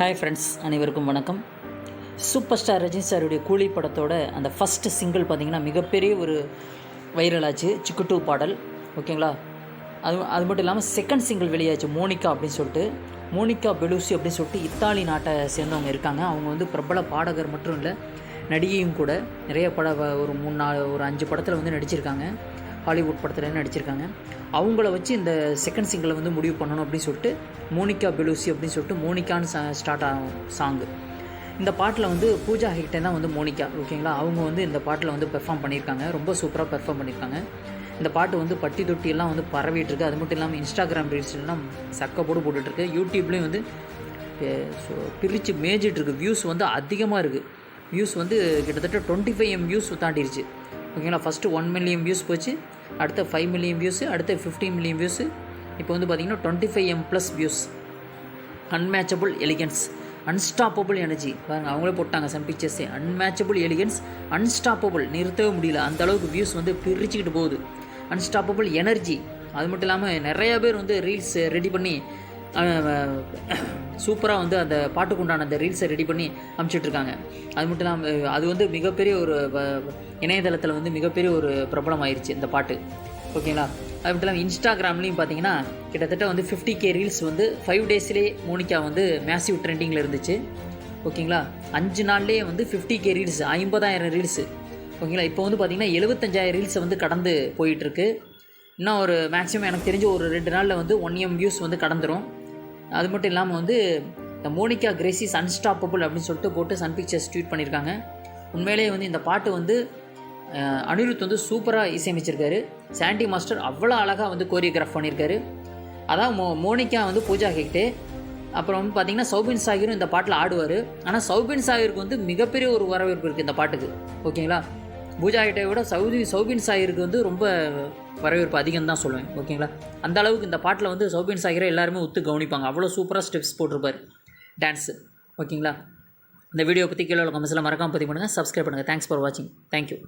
Hi friends அனைவருக்கும் வணக்கம். Super star Rajini சாருடைய கூலி படத்தோட அந்த ஃபஸ்ட்டு சிங்கிள் பார்த்தீங்கன்னா மிகப்பெரிய ஒரு வைரலாச்சு சிக்கு டூ பாடல் ஓகேங்களா அது அது மட்டும் இல்லாமல் செகண்ட் சிங்கிள் வெளியாச்சு மோனிகா அப்படின்னு சொல்லிட்டு. மோனிகா பெலூசி அப்படின்னு சொல்லிட்டு இத்தாலி நாட்டை சேர்ந்தவங்க இருக்காங்க. அவங்க வந்து பிரபல பாடகர் மட்டும் இல்லை நடிகையும் கூட. நிறைய பட ஒரு மூணு நாலு ஒரு அஞ்சு படத்தில் வந்து நடிச்சிருக்காங்க. ஹாலிவுட் படத்தில் நடிச்சிருக்காங்க? அவங்கள வச்சு இந்த செகண்ட் சிங்கிளை வந்து முடிவு பண்ணணும் அப்படின்னு சொல்லிட்டு மோனிகா பெலூசி அப்படின்னு சொல்லிட்டு மோனிகான்னு ஸ்டார்ட் ஆகும் சாங்கு இந்த பாட்டில் வந்து பூஜா ஹெக்டே தான் வந்து மோனிகா ஓகேங்களா? அவங்க வந்து இந்த பாட்டில் வந்து பெர்ஃபார்ம் பண்ணியிருக்காங்க. ரொம்ப சூப்பராக பெர்ஃபார்ம் பண்ணியிருக்காங்க. இந்த பாட்டு வந்து பட்டி தொட்டியெல்லாம் வந்து பரவிட்டு இருக்கு. அது மட்டும் இல்லாமல் இன்ஸ்டாகிராம் ரீல்ஸ்லாம் சக்க போடு போட்டுட்ருக்கு யூடியூப்லேயும் வந்து ஸோ பிரித்து மேஞ்சிட்டுருக்கு வியூஸ் வந்து அதிகமாக இருக்குது வியூஸ் வந்து கிட்டத்தட்ட டுவெண்ட்டி ஃபைவ் எம் வியூஸ் தாண்டிடுச்சு ஓகேங்களா? ஃபஸ்ட்டு ஒன் மில்லியன் வியூஸ் போச்சு. அடுத்த ஃபைவ் மில்லியன் வியூஸு அடுத்த ஃபிஃப்டீன் மில்லியன் வியூஸு இப்போ வந்து பார்த்திங்கன்னா twenty five M plus views unmatchable elegance unstoppable energy பாருங்கள் அவங்களே போட்டாங்க சம் பிக்சர்ஸே அன்மேச்சபிள் எலிகன்ஸ் அன்ஸ்டாப்பபிள் நிறுத்தவே முடியல. அந்த அளவுக்கு வியூஸ் வந்து பிரிச்சுக்கிட்டு போகுது. அன்ஸ்டாப்பபிள் எனர்ஜி அது மட்டும் இல்லாமல் நிறைய பேர் வந்து ரீல்ஸ் ரெடி பண்ணி சூப்பராக வந்து அந்த பாட்டுக்குண்டான அந்த ரீல்ஸை ரெடி பண்ணி அமுச்சிட்டுருக்காங்க. அது மட்டும் இல்லாமல் அது வந்து மிகப்பெரிய ஒரு இணையதளத்தில் வந்து மிகப்பெரிய ஒரு பிரபலம் ஆயிடுச்சு இந்த பாட்டு. ஓகேங்களா? அது மட்டும் இல்லாமல் இன்ஸ்டாகிராம்லேயும் பார்த்தீங்கன்னா கிட்டத்தட்ட வந்து ஃபிஃப்டி கே ரீல்ஸ் வந்து ஃபைவ் டேஸ்லேயே மோனிகா வந்து மேசிவ் ட்ரெண்டிங்கில் இருந்துச்சு. ஓகேங்களா? அஞ்சு நாள்லேயே வந்து ஃபிஃப்டி கே ரீல்ஸ் ஐம்பதாயிரம் ரீல்ஸு ஓகேங்களா? இப்போ வந்து பார்த்தீங்கன்னா எழுபத்தஞ்சாயிரம் ரீல்ஸை வந்து கடந்து போயிட்டுருக்கு. இன்னும் ஒரு மேக்ஸிமம் எனக்கு தெரிஞ்ச ஒரு ரெண்டு நாளில் வந்து ஒன் எம் வியூஸ் வந்து கடந்துடும் அது மட்டும் இல்லாமல் வந்து இந்த மோனிகா கிரேசிஸ் அன்ஸ்டாப்பபிள் அப்படின்னு சொல்லிட்டு போட்டு சன் பிக்சர்ஸ் ட்வீட் பண்ணியிருக்காங்க உண்மையிலேயே வந்து இந்த பாட்டு வந்து அனிருத் வந்து சூப்பராக இசையமைச்சிருக்காரு. சாண்டி மாஸ்டர் அவ்வளோ அழகாக வந்து கோரியோகிராஃப் பண்ணியிருக்காரு அதான் மோ மோனிகா வந்து பூஜா ஹெக்டே அப்புறம் வந்து பார்த்தீங்கன்னா சௌபின் சாகிரும் இந்த பாட்டில் ஆடுவார். ஆனால் சௌபின் சாகிருக்கு வந்து மிகப்பெரிய ஒரு வரவேற்பு இருக்குது இந்த பாட்டுக்கு. ஓகேங்களா? பூஜா ஹெக்டே விட சௌதி சௌபின் சாகிருக்கு வந்து ரொம்ப வரவேற்பு அதிகம் தான் சொல்லுவேன் ஓகேங்களா? அந்த அளவுக்கு இந்த பாட்டில் வந்து சௌபின் சாகிரை எல்லாருமே ஒத்து கவனிப்பாங்க. அவ்வளோ சூப்பராக ஸ்டெப்ஸ் போட்டிருப்பார் டான்ஸு ஓகேங்களா? இந்த வீடியோ பற்றி கீழே உள்ள கமெண்ட்ஸில் மறக்காமல் பதிவு பண்ணுங்கள் சப்ஸ்கிரைப் பண்ணுங்கள் தேங்க்ஸ் ஃபார் வாட்சிங் தேங்க்யூ